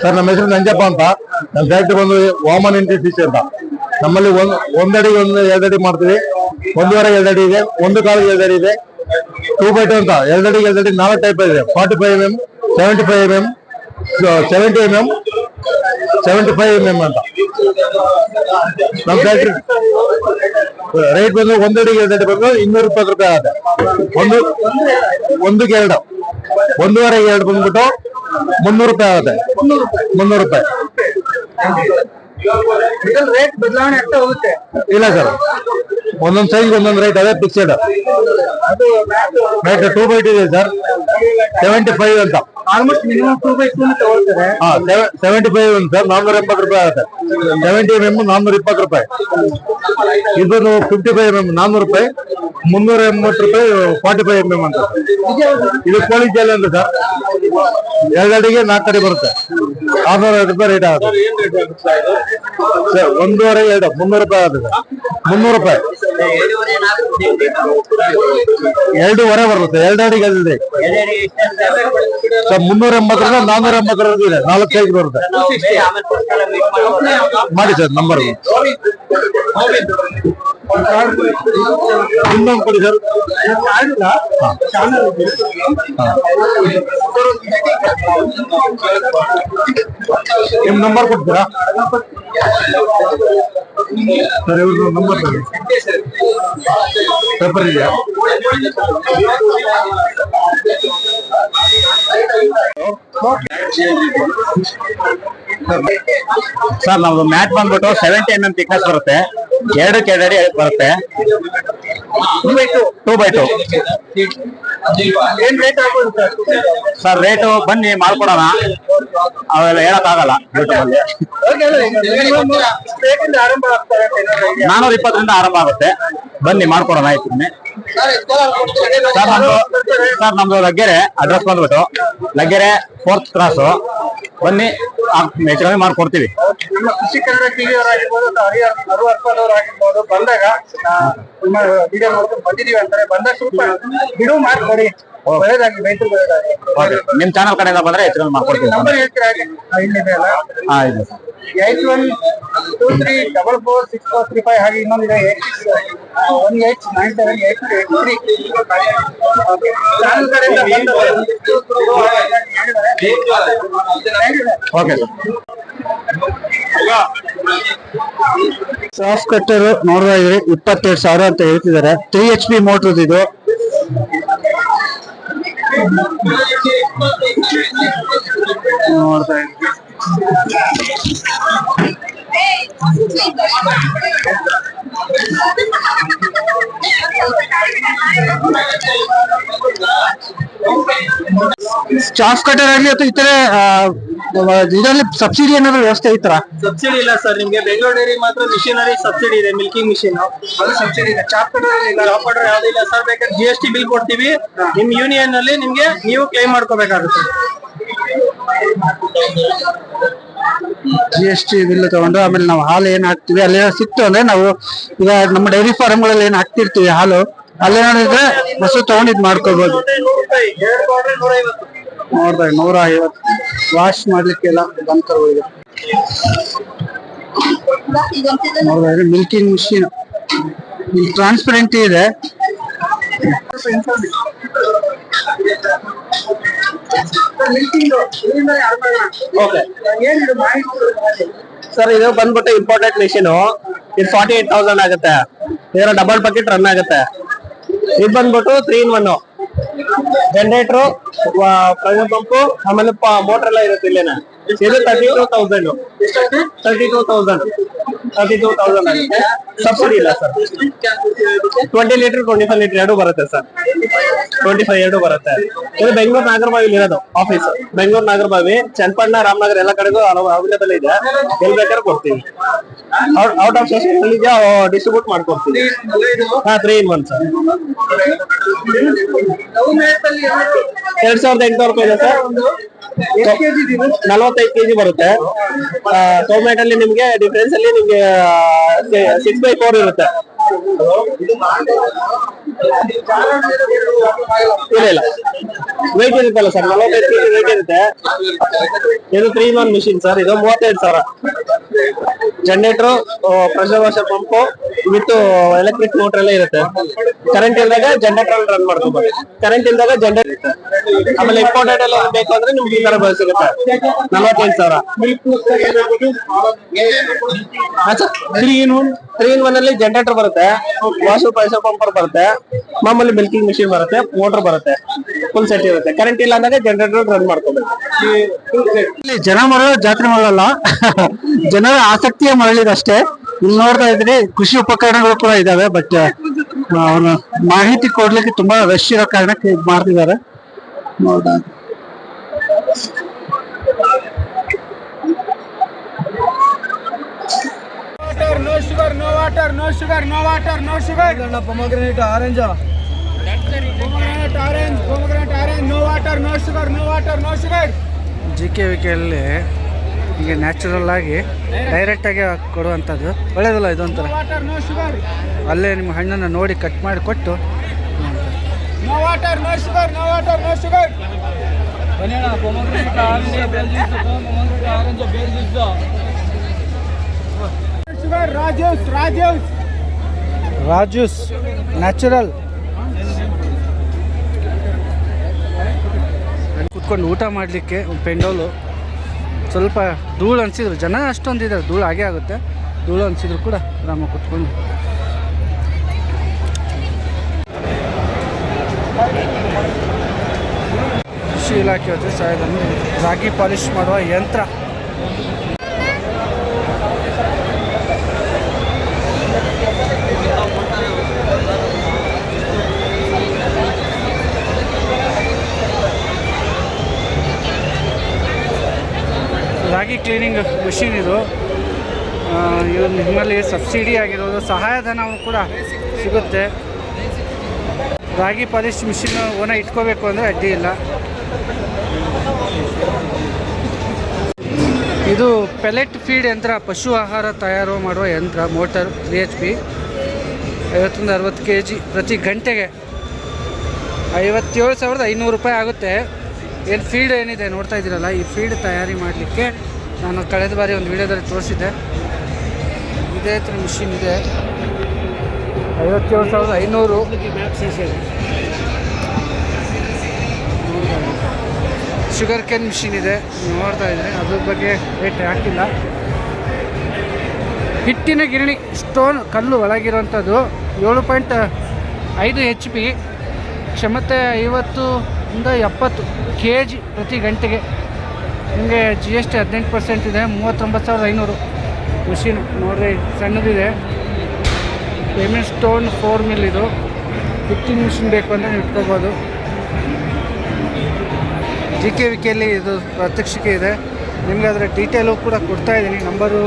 Sir, ನಮ್ಮ ಹೆಸರು ನಂಜಪ್ಪ ಅಂತ. ನಮ್ಮ ಫ್ಯಾಕ್ಟ್ರಿ ಬಂದು ವಾಮನ್ ಇಂಟಿಸಿ ಅಂತ. ನಮ್ಮಲ್ಲಿ ಒಂದ್, ಒಂದಡಿ, ಒಂದು, ಎರಡಡಿ ಮಾಡ್ತೀವಿ. ಒಂದೂವರೆ, ಎರಡಡಿ ಇದೆ. ಒಂದು ಕಾಲು, ಎರಡಡಿ ಇದೆ. ಟೂ ಬೈ ಟು ಅಂತ. ಎರಡಡಿ ಎರಡಡಿ, ನಾಲ್ಕು ಟೈಪ್ ಇದೆ. Forty five M M seventy five M M seventy M M seventy five M M ಅಂತ. ನಮ್ಮ ಫ್ಯಾಕ್ಟ್ರಿ ರೇಟ್ ಬಂದು ಒಂದಡಿ, ಎರಡಡಿ ಬಂದು ಇನ್ನೂರ ಇಪ್ಪತ್ತು ರೂಪಾಯಿ ಆಗುತ್ತೆ. ಒಂದು, ಒಂದಕ್ಕೆ ಎರಡು. ಒಂದೂವರೆಗೆ ಎರಡು ಬಂದ್ಬಿಟ್ಟು ಮುನ್ನೂರು ರೂಪಾಯಿ ಆಗುತ್ತೆ. ಮುನ್ನೂರು ರೂಪಾಯಿ. ರೇಟ್ ಬದಲಾವಣೆ ಆಗ್ತಾ ಹೋಗುತ್ತೆ. ಇಲ್ಲ ಸರ್ ಒಂದೊಂದ್ ಸೈಜ್ ಒಂದೊಂದ್ ರೇಟ್ ಅದೇ ಫಿಕ್ಸೆಡ್ ರೇಟ್ ಟೂ ಬೈಟ್ ಇದೆ ಸರ್ ಸೆವೆಂಟಿ ಫೈವ್ ಅಂತ. Almost minimum two by two ತಗೊಳ್ತಾರೆ ಹಾ ಸೆವೆಂಟಿ ಫೈವ್ ಅಂತ ಸರ್ ನಾನ್ನೂರ ಎಂಬತ್ತು ರೂಪಾಯಿ ಆಗುತ್ತೆ. ಸೆವೆಂಟಿ ಎಂ ಎಂ ನಾನ್ನೂರ ಇಪ್ಪತ್ತು ರೂಪಾಯಿ. ಇದು ಫಿಫ್ಟಿ ಫೈವ್ ಎಂ ಎಂ ನಾನ್ನೂರು ರೂಪಾಯಿ. ಮುನ್ನೂರ ಎಂಬತ್ತು ರೂಪಾಯಿ ಫಾರ್ಟಿ ಫೈವ್ ಎಂ ಎಂ ಅಂತ. ಇದು ಕೋಳಿ ಜೈಲ್ ಅಂತ ಸರ್. ಎರಡಡಿಗೆ ನಾಲ್ಕು ಅಡಿ ಬರುತ್ತೆ. ಆರ್ನೂರ ಐವತ್ತು ರೂಪಾಯಿ ರೇಟ್ ಆಗುತ್ತೆ. ಸರ್ ಒಂದೂವರೆ ಎರಡು ಮುನ್ನೂರು ರೂಪಾಯಿ ಆಗುತ್ತೆ ಸರ್. ಮುನ್ನೂರು ರೂಪಾಯಿ. ಎರಡೂವರೆ ಬರುತ್ತೆ, ಎರಡು ಅಡಿಗೆ ಅದಿದೆ ಸರ್ ಮುನ್ನೂರ ಎಂಬತ್ತರಿಂದ ನಾನ್ನೂರ ಎಂಬತ್ತರದ್ದು ಇದೆ, ನಾಲ್ಕು ಸೈಜ್ ಬರುತ್ತೆ. ಮಾಡಿ ಸರ್ ನಂಬರ್ ಇನ್ನೊಂದು ಕೊಡಿ ಸರ್. ನಿಮ್ ನಂಬರ್ ಕೊಡ್ತೀರಾ? ಸರ್, ಇವ್ರದ್ದು ನಂಬರ್ ಸರ್. ಪೇಪರ್ ಇದೆಯಾ? ಸರ್ ನಮ್ದು ಮ್ಯಾಟ್ ಬಂದ್ಬಿಟ್ಟು ಸೆವೆಂಟಿ ಎಂ ಎಂ ಥಿಕ್ನೆಸ್ ಬರುತ್ತೆ. ಎರಡು ಅಡಿ ಬರುತ್ತೆ. Two by two sir rate ಬನ್ನಿ ಮಾಡ್ಕೊಡೋಣ. ಅವೆಲ್ಲ ಹೇಳಕ್ಕಾಗಲ್ಲ. ಏನಾದ್ರು ನಾನೂರ ಇಪ್ಪತ್ತರಿಂದ ಆರಂಭ ಆಗುತ್ತೆ. ಬನ್ನಿ ಮಾಡ್ಕೊಡೋಣ ಆಯ್ತು ಸರ್ ನಮ್ದು ಸರ್ ನಮ್ದು ಲಗ್ಗೆರೆ ಅಡ್ರೆಸ್ ಬಂದ್ಬಿಟ್ಟು ಲಗ್ಗೆರೆ ಫೋರ್ತ್ ಕ್ರಾಸ್ ಬನ್ನಿ ಕಮ್ಮಿ ಮಾಡ್ಕೊಡ್ತೀವಿ ನಮ್ಮ ಕೃಷಿ ಕನ್ನಡ ಟಿವಿ ಆಗಿರ್ಬೋದು ಅಥವಾ ಹರಿಹರ ಅರುವರ್ಪದವ್ರು ಆಗಿರ್ಬೋದು ಬಂದಾಗ ಆ, ನಿಮ್ಮ ವಿಡಿಯೋ ನೋಡ್ಕೊಂಡು ಬಂದಿದೀವಿ ಅಂತಾರೆ. ಬಂದಾಗ ಸ್ವಲ್ಪ ಬಿಡುವು ಮಾಡ್ಕೊಡಿ. ಒಳ್ಳೇದಾಗಿ ರೈತರು ಒಳ್ಳೇದಾಗಿ ನಿಮ್ ಚಾನಲ್ ಕಡೆಯಿಂದ ಬಂದ್ರೆ ಹೆಚ್ಚು ಮಾಡ್ಕೊಡ್ತೀವಿ ನಂಬರ್ ಹೇಳ್ತೀರಾ ಇಲ್ಲಿದೆ ಅಲ್ಲ ಹಾ ಇದೆ. Sir eight one two three double four six four three five ಹಾಗೆ ಇನ್ನೊಂದಿದೆ eight six one eight nine seven eight eight three channel ಕಡೆಯಿಂದ ಓಕೆ ಸರ್ ಕ್ರಾಸ್ ಕಟ್ಟರ್ ನೋಡ್ತಾ ಇದ್ರಿ ಇಪ್ಪತ್ತೆರಡು ಸಾವಿರ ಅಂತ ಹೇಳ್ತಿದ್ದಾರೆ. ತ್ರೀ ಎಚ್ ಪಿ ಮೋಟರ್ ಇದು. ನೋಡ್ತಾ ಇದ್ರಿ ಚಾಫ್ ಕಟ್ಟರ್ ಆಗಲಿ ಅಥವಾ ಇತರೆ ಆ, ಇದರಲ್ಲಿ ಸಬ್ಸಿಡಿ ಏನಾದ್ರು ವ್ಯವಸ್ಥೆ ಐತರ ಸಬ್ಸಿಡಿ ಇಲ್ಲ ಸರ್ ನಿಮ್ಗೆ ಬೆಂಗಳೂರು ಡೈರಿ ಮಾತ್ರ ಮಿಷಿನರಿ ಸಬ್ಸಿಡಿ ಇದೆ ಮಿಲ್ಕಿಂಗ್ ಮಿಷಿನ್ ಅದು ಸಬ್ಸಿಡಿ ಇದೆ. ಚಾಪ್ ಇಲ್ಲ ಚಾಪ್ ಇಲ್ಲ ಯಾವ್ದಿಲ್ಲ ಸರ್ ಬೇಕಾದ್ರೆ ಜಿ ಎಸ್ ಟಿ ಬಿಲ್ ಕೊಡ್ತೀವಿ. ನಿಮ್ ಯೂನಿಯನ್ ಅಲ್ಲಿ ನಿಮ್ಗೆ ನೀವು ಕ್ಲೈಮ್ ಮಾಡ್ಕೋಬೇಕಾಗುತ್ತೆ. ಜಿ ಎಸ್ ಟಿ ಬಿಲ್ ತಗೊಂಡು ಆಮೇಲೆ ನಾವು ಹಾಲು ಏನ್ ಹಾಕ್ತಿವಿ ಅಲ್ಲಿ ಸಿಕ್ತು ಅಂದ್ರೆ ನಾವು ಈಗ ನಮ್ಮ ಡೈರಿ ಫಾರ್ಮ್ಗಳಲ್ಲಿ ಏನ್ ಹಾಕ್ತಿರ್ತೀವಿ ಹಾಲು ಅಲ್ಲೇನಾದ್ರೆ ಮೊಸರು ಬಸ್ಸು ತಗೊಂಡಿದ್ ಮಾಡ್ಕೋಬಹುದು ಕ್ವಾರ್ಟರ್ ನೂರ ಐವತ್ತು. ವಾಶ್ ಮಾಡ್ಲಿಕ್ಕೆಲ್ಲ ಬಂದ್ ಇದೆ ನೋಡ್ತಾ ಇದ್ರೆ ಮಿಲ್ಕಿಂಗ್ ಮಿಷಿನ್ ಟ್ರಾನ್ಸ್ಪರೆಂಟ್ ಇದೆ ಸರ್ ಇದು ಬಂದ್ಬಿಟ್ಟು ಇಂಪಾರ್ಟೆಂಟ್ ಮಿಷಿನ್ ಇದು ಫಾರ್ಟಿ ಏಟ್ ತೌಸಂಡ್ ಆಗುತ್ತೆ. ಇದರ ಡಬಲ್ ಬಕೆಟ್ ರನ್ ಆಗುತ್ತೆ. ಇದು ಬಂದ್ಬಿಟ್ಟು three in one generator pressure pump ಆಮೇಲೆ ಮೋಟರ್ ಎಲ್ಲ ಇರುತ್ತೆ ಇಲ್ಲೇನೆ? ಇದು thirty two thousand thirty two thousand thirty two thousand ಆಗುತ್ತೆ. ಸಬ್ಸಿಡಿ ಇಲ್ಲ sir twenty litre twenty five litre ಎರಡು ಬರುತ್ತೆ ಸರ್ ಟ್ವೆಂಟಿ ಫೈವ್ ಎರಡು ಬರುತ್ತೆ. ಇದು ಬೆಂಗಳೂರು ನಾಗರಬಾವಿ ಇರೋದು ಆಫೀಸ್ ಬೆಂಗಳೂರು ನಾಗರಬಾವಿ ಚನ್ನಪಟ್ಟಣ ರಾಮನಗರ ಎಲ್ಲ ಕಡೆಗೂ ಅವೈಲೇಬಲ್ ಇದೆ. ಎಲ್ಲಿ ಬೇಕಾದ್ರೆ ಕೊಡ್ತೀವಿ. ಔಟ್ ಆಫ್ ಸ್ಟೇಷನ್ ಅಲ್ಲಿ ಡಿಸ್ಟ್ರಿಬ್ಯೂಟ್ ಮಾಡ್ಕೊಡ್ತೀವಿ. ಹಾ ತ್ರೀ ಇನ್ ಒನ್ ಸರ್ ಎರಡ್ ಸಾವಿರದ ಎಂಟುನೂರು ರೂಪಾಯಿ ಇದೆ ಸರ್ ನಲವತ್ತೈದು ಕೆಜಿ ಬರುತ್ತೆ. ಟೊಮೆಟ್ ಅಲ್ಲಿ ನಿಮ್ಗೆ ಡಿಫ್ರೆನ್ಸ್ ಅಲ್ಲಿ ನಿಮ್ಗೆ ಸಿಕ್ಸ್ ಬೈ ಫೋರ್ ಇರುತ್ತೆ. ಇಲ್ಲ ಇಲ್ಲ. ವೆಯ್ಟ್ ಇರುತ್ತಲ್ಲ ಸರ್ ನಲವತ್ತೈದು ಕೆಜಿ ವೆಯ್ಟ್ ಇರುತ್ತೆ. ಇದು ತ್ರೀ ಒನ್ ಮಿಷಿನ್ ಸರ್ ಇದು ಮೂವತ್ತೈದು ಸಾವಿರ. Generator pressure washer pump with electric motor ಎಲ್ಲ ಇರುತ್ತೆ. ಕರೆಂಟ್ ಇಲ್ದಾಗ ಜನರೇಟರ್ ರನ್ ಮಾಡ್ಕೋಬಹುದು ಕರೆಂಟ್ ಇಲ್ದಾಗ ಜನರೇಟರ್ ಆಮೇಲೆ ಇಂಪಾರ್ಟೆಂಟ್ ಎಲ್ಲ ಬೇಕು ಅಂದ್ರೆ ನಿಮ್ಗೆ ಈ ತರ ಸಿಗುತ್ತೆ. ನಲವತ್ತೈದು ಸಾವಿರ. Three in one three in one ಅಲ್ಲಿ ಜನರೇಟರ್ ಬರುತ್ತೆ ವಾಶು ಪ್ರೆಷರ್ ಪಂಪರ್ ಬರುತ್ತೆ, ಮಾಮೂಲಿ ಮಿಲ್ಕಿಂಗ್ ಮಿಷಿನ್ ಬರುತ್ತೆ ಮೋಟರ್ ಬರುತ್ತೆ ಫುಲ್ ಸೆಟ್ ಇರುತ್ತೆ. ಕರೆಂಟ್ ಇಲ್ಲ ಅಂದಾಗ ಜನರೇಟರ್ ರನ್ ಮಾಡ್ಕೋಬೇಕು ಇಲ್ಲಿ ಜನ ಮರಳು ಜಾತ್ರೆ ಮರಳಲ್ಲ, ಜನರ ಆಸಕ್ತಿಯ ಮರಳಿದಷ್ಟೇ. ಇಲ್ಲಿ ನೋಡ್ತಾ ಇದ್ರೆ ಕೃಷಿ ಉಪಕರಣಗಳು ಕೂಡ ಇದಾವೆ ಬಟ್ ಅವನು ಮಾಹಿತಿ ಕೊಡ್ಲಿಕ್ಕೆ ತುಂಬಾ ರಶ್ ಇರೋ ಕಾರಣಕ್ಕೆ ಮಾಡ್ತಿದ್ದಾರೆ. ನೋಡ್ತಾ water no sugar no water no sugar pomegranate orange no water no sugar no water no sugar G K ವಿಕೆಯಲ್ಲಿ ಹೀಗೆ ನ್ಯಾಚುರಲ್ ಆಗಿ ಡೈರೆಕ್ಟ್ ಆಗಿ ಕೊಡುವಂಥದ್ದು. ಒಳ್ಳೇದಲ್ಲ ಇದೊಂಥರ? ಅಲ್ಲೇ ನಿಮ್ಮ ಹಣ್ಣನ್ನು ನೋಡಿ ಕಟ್ ಮಾಡಿ ಕೊಟ್ಟು. ಬನ್ನಿ ಅಣ್ಣ ಪೊಮೋಗ್ರೆನೇಟ್ ಆರೆಂಜ್ ಬೆಳೆದಿದ್ದು ಪೊಮೋಗ್ರೆನೇಟ್ ರಾಜೂಸ್ ನ್ಯಾಚುರಲ್ ಕುತ್ಕೊಂಡು ಊಟ ಮಾಡಲಿಕ್ಕೆ ಪೆಂಡೋಲು. ಸ್ವಲ್ಪ ಧೂಳು ಅನಿಸಿದ್ರು. ಜನ ಅಷ್ಟೊಂದಿದ್ದಾರೆ ಧೂಳು ಹಾಗೆ ಆಗುತ್ತೆ. ಧೂಳು ಅನಿಸಿದ್ರು ಕೂಡ ರಾಮ ಕುತ್ಕೊಂಡು. ಕೃಷಿ ಇಲಾಖೆ ಸಹಾಯಧನ ರಾಗಿ ಪಾಲಿಶ್ ಮಾಡುವ ಯಂತ್ರ ರಾಗಿ ಕ್ಲೀನಿಂಗ್ ಮಷಿನ್ ಇದು. ನಿಮ್ಮಲ್ಲಿ ಸಬ್ಸಿಡಿ ಆಗಿರೋದು ಸಹಾಯಧನವು ಕೂಡ ಸಿಗುತ್ತೆ. ರಾಗಿ ಪಾಲಿಶ್ ಮಿಷಿನ್ ಓನ ಇಟ್ಕೋಬೇಕು ಅಂದರೆ ಅಡ್ಡಿ ಇಲ್ಲ. ಇದು ಪೆಲೆಟ್ ಫೀಡ್ ಯಂತ್ರ, ಪಶು ಆಹಾರ ತಯಾರು ಮಾಡುವ ಯಂತ್ರ ಮೋಟರ್ ತ್ರೀ ಎಚ್ ಪಿ ಐವತ್ತೊಂದು ಅರವತ್ತು ಕೆ ಜಿ ಪ್ರತಿ ಗಂಟೆಗೆ. ಐವತ್ತೇಳು ಸಾವಿರದ ಐನೂರು ರೂಪಾಯಿ ಆಗುತ್ತೆ. ಏನು ಫೀಡ್ ಏನಿದೆ ನೋಡ್ತಾ ಇದ್ದೀರಲ್ಲ, ಈ ಫೀಡ್ ತಯಾರಿ ಮಾಡಲಿಕ್ಕೆ ನಾನು ಕಳೆದ ಬಾರಿ ಒಂದು ವಿಡಿಯೋದಲ್ಲಿ ತೋರಿಸಿದ್ದೆ. ಇದೇ ಥರ ಮಿಷಿನ್ ಇದೆ. ಐವತ್ತೇಳು ಸಾವಿರದ ಐನೂರು. ಶುಗರ್ ಕೇನ್ ಮಿಷಿನ್ ಇದೆ. ನೋಡ್ತಾ ಇದ್ದೀನಿ ಅದ್ರ ಬಗ್ಗೆ ರೇಟ್ ಹಾಕಿಲ್ಲ. ಹಿಟ್ಟಿನ ಗಿರಣಿ ಸ್ಟೋನ್ ಕಲ್ಲು ಒಳಗಿರುವಂಥದ್ದು ಏಳು ಪಾಯಿಂಟ್ ಐದು ಎಚ್ ಪಿ ಕ್ಷಮತೆ ಐವತ್ತು ಇಂದ ಎಪ್ಪತ್ತು ಕೆ ಜಿ ಪ್ರತಿ ಗಂಟೆಗೆ. ನಿಮಗೆ ಜಿ ಎಸ್ ಟಿ ಹದಿನೆಂಟು ಪರ್ಸೆಂಟ್ ಇದೆ, ಮೂವತ್ತೊಂಬತ್ತು ಸಾವಿರದ ಐನೂರು. ಮಿಷಿನ್ ನೋಡ್ರಿ, ಸಣ್ಣದಿದೆ. ಪೇಮೆಂಟ್ ಸ್ಟೋನ್ ಫೋರ್ ಮಿಲ್ ಇದು. ಫಿಫ್ಟೀನ್ ಮಿಷಿನ್ ಬೇಕು ಅಂದರೆ ನೀವು ಇಟ್ಕೋಬೋದು. ಜಿ ಕೆ ವಿಕೆಯಲ್ಲಿ ಇದು ಪ್ರತ್ಯಕ್ಷಕ್ಕೆ ಇದೆ. ನಿಮಗೆ ಅದರ ಡೀಟೇಲು ಕೂಡ ಕೊಡ್ತಾ ಇದ್ದೀನಿ. ನಂಬರು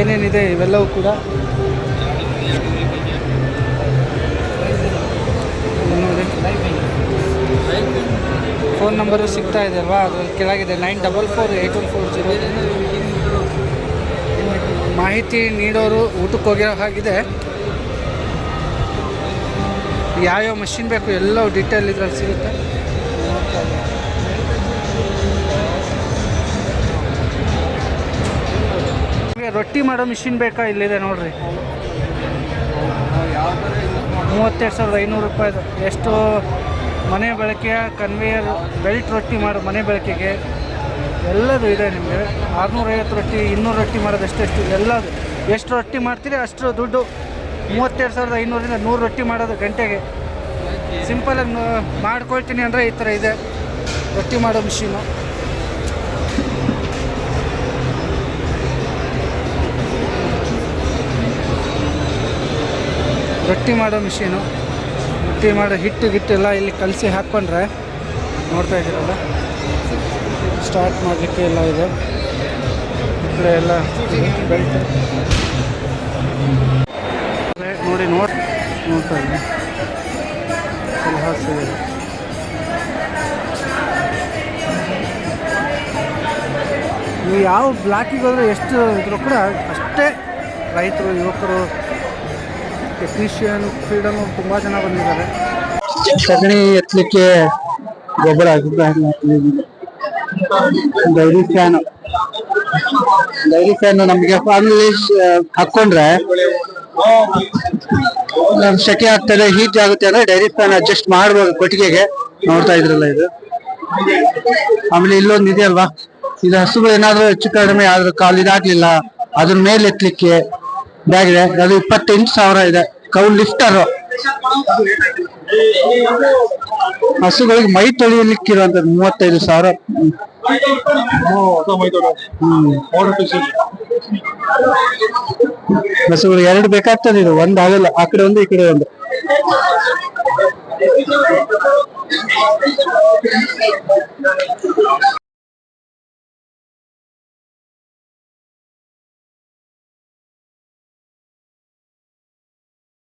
ಏನೇನಿದೆ ಇವೆಲ್ಲವೂ ಕೂಡ. ಫೋನ್ ನಂಬರು ಸಿಗ್ತಾ ಇದೆ ಅಲ್ವಾ? ಅದು ಕೆಳಗಿದೆ. Nine double four eight one four zero ಮಾಹಿತಿ ನೀಡೋರು ಊಟಕ್ಕೆ ಹೋಗಿರೋ ಹಾಗಿದೆ. ಯಾವ್ಯಾವ ಮಷಿನ್ ಬೇಕು ಎಲ್ಲ ಡೀಟೇಲ್ ಇದ್ರಲ್ಲಿ ಸಿಗುತ್ತೆ. ರೊಟ್ಟಿ ಮಾಡೋ ಮಿಷಿನ್ ಬೇಕಾ? ಇಲ್ಲಿದೆ ನೋಡ್ರಿ. ಮೂವತ್ತೆರಡು ಸಾವಿರದ ಐನೂರು ರೂಪಾಯಿದು. ಎಷ್ಟು ಮನೆ ಬಳಕೆಯ ಕನ್ವೇಯರ್ ಬೆಲ್ಟ್ ರೊಟ್ಟಿ ಮಾಡೋ ಮನೆ ಬಳಕೆಗೆ. ಎಲ್ಲದು ಇದೆ ನಿಮಗೆ. ಆರುನೂರೈವತ್ತು ರೊಟ್ಟಿ, ಇನ್ನೂರು ರೊಟ್ಟಿ ಮಾಡೋದು ಎಷ್ಟೆಷ್ಟು ಎಲ್ಲದು. ಎಷ್ಟು ರೊಟ್ಟಿ ಮಾಡ್ತೀರಿ, ಅಷ್ಟು ದುಡ್ಡು ಮೂವತ್ತೆರಡು ಸಾವಿರದ ಐನೂರಿಂದ ನೂರು ರೊಟ್ಟಿ ಮಾಡೋದು ಗಂಟೆಗೆ. ಸಿಂಪಲಾಗಿ ಮಾಡ್ಕೊಳ್ತೀನಿ ಅಂದರೆ ಈ ಥರ ಇದೆ. ರೊಟ್ಟಿ ಮಾಡೋ ಮಿಷಿನು ರೊಟ್ಟಿ ಮಾಡೋ ಮಿಷಿನು ರೊಟ್ಟಿ ಮಾಡಿ ಹಿಟ್ಟು ಗಿಟ್ಟೆಲ್ಲ ಇಲ್ಲಿ ಕಲಸಿ ಹಾಕ್ಕೊಂಡ್ರೆ ನೋಡ್ತಾ ಇದ್ದೀರಲ್ಲ? ಸ್ಟಾರ್ಟ್ ಮಾಡಲಿಕ್ಕೆ ಎಲ್ಲ ಇದೆ. ಈ ಕಡೆ ಎಲ್ಲ ಬೆಲ್ಟ್ ನೋಡಿ ನೋಡಿ ನೋಡ್ತಾ ಇದ್ದೀನಿ. ಇದೆ ನೀವು ಯಾವ ಬ್ಲಾಕಿಗೆ ಹೋದ್ರೆ ಎಷ್ಟು ಇದ್ರೂ ಕೂಡ ಅಷ್ಟೇ ರೈತರು, ಯುವಕರು ಟೆಕ್ನಿಷಿಯನ್ ಫ್ರೀಡಮ್ ತುಂಬ ಜನ ಬಂದಿದ್ದಾರೆ. ಸಗಣಿ ಎತ್ತಲಿಕ್ಕೆ ಗೊಬ್ಬರ ಡೈರಿ ಫ್ಯಾನ್. ಡೈರಿ ಫ್ಯಾನ್ ನಮಗೆ ಫ್ಯಾಮಿಲಿ ಹಾಕೊಂಡ್ರೆ ಸೆಕೆ ಆಗ್ತದೆ ಹೀಟ್ ಆಗುತ್ತೆ ಅಂದ್ರೆ ಡೈರಿ ಫ್ಯಾನ್ ಅಡ್ಜಸ್ಟ್ ಮಾಡ್ಬೋದು ಕೊಟ್ಟಿಗೆಗೆ. ನೋಡ್ತಾ ಇದ್ರಲ್ಲ ಇದು. ಆಮೇಲೆ ಇಲ್ಲೊಂದು ಇದೆಯಲ್ವಾ ಇದು ಹಸುಗಳು ಏನಾದ್ರೂ ಹೆಚ್ಚು ಕಡಿಮೆ ಆದ್ರೂ ಕಾಲು ಇದಾಗ್ಲಿಲ್ಲ ಅದ್ರ ಮೇಲೆ ಎತ್ತಲಿಕ್ಕೆ ಬ್ಯಾಗ್ ಇದೆ ಅದು ಇಪ್ಪತ್ತೆಂಟು ಸಾವಿರ ಇದೆ. ಕೌ ಲಿಫ್ಟರ್ ಹಸುಗಳಿಗೆ ಮೈ ತೊಳಿಲಿಕ್ಕಿರುವಂತದ್ದು ಮೂವತ್ತೈದು ಸಾವಿರ. ಹಸುಗಳು ಎರಡು ಬೇಕಾಗ್ತದೆ. ಇದು ಒಂದ್ ಆಗಲ್ಲ. ಆ ಕಡೆ ಒಂದು, ಈ ಕಡೆ ಒಂದು.